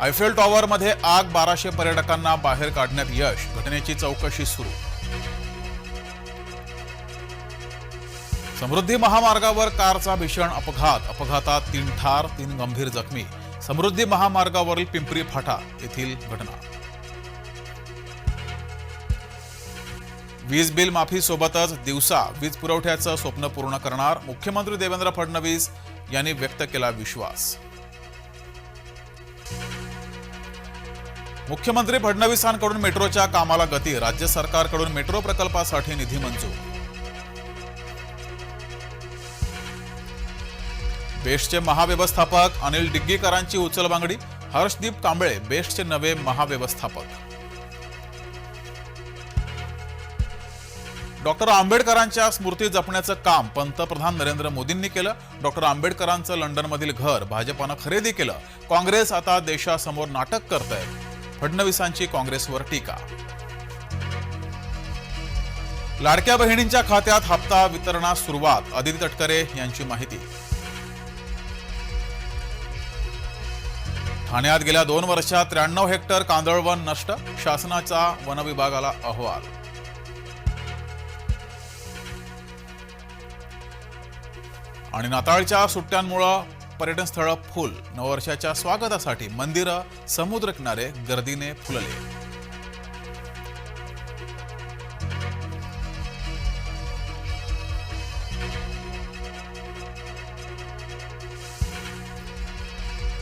Eiffel टॉवरमध्ये आग बाराशे पर्यटकांना बाहेर काढण्यात यश. घटनेची चौकशी सुरू. समृद्धी महामार्गावर कारचा भीषण अपघात. अपघातात तीन ठार तीन गंभीर जखमी. समृद्धी महामार्गावरील पिंपरी फाटा येथील घटना. वीज बिल माफीसोबतच दिवसा वीज पुरवठ्याचं स्वप्न पूर्ण करणार मुख्यमंत्री देवेंद्र फडणवीस यांनी व्यक्त केला विश्वास. मुख्यमंत्री फडणवीसांकडून मेट्रोच्या कामाला गती राज्य सरकारकडून मेट्रो प्रकल्पासाठी निधी मंजूर. बेस्टचे महाव्यवस्थापक अनिल डिग्गीकरांची उचलबांगडी हर्षदीप कांबळे बेस्टचे नवे महाव्यवस्थापक. डॉक्टर आंबेडकरांच्या स्मृती जपण्याचं काम पंतप्रधान नरेंद्र मोदींनी केलं. डॉक्टर आंबेडकरांचं लंडनमधील घर भाजपानं खरेदी केलं. काँग्रेस आता देशासमोर नाटक करत आहे फडणवीसांची काँग्रेसवर टीका. लाडक्या बहिणींच्या खात्यात हप्ता वितरणास सुरुवात अदिती तटकरे यांची माहिती. ठाण्यात गेल्या दोन वर्षात त्र्याण्णव हेक्टर कांदळवन नष्ट शासनाचा वनविभागाला अहवाल. आणि नाताळच्या सुट्ट्यांमुळं पर्यटन स्थळं फुल. नववर्षाच्या स्वागतासाठी मंदिरं समुद्रकिनारे गर्दीने फुलले.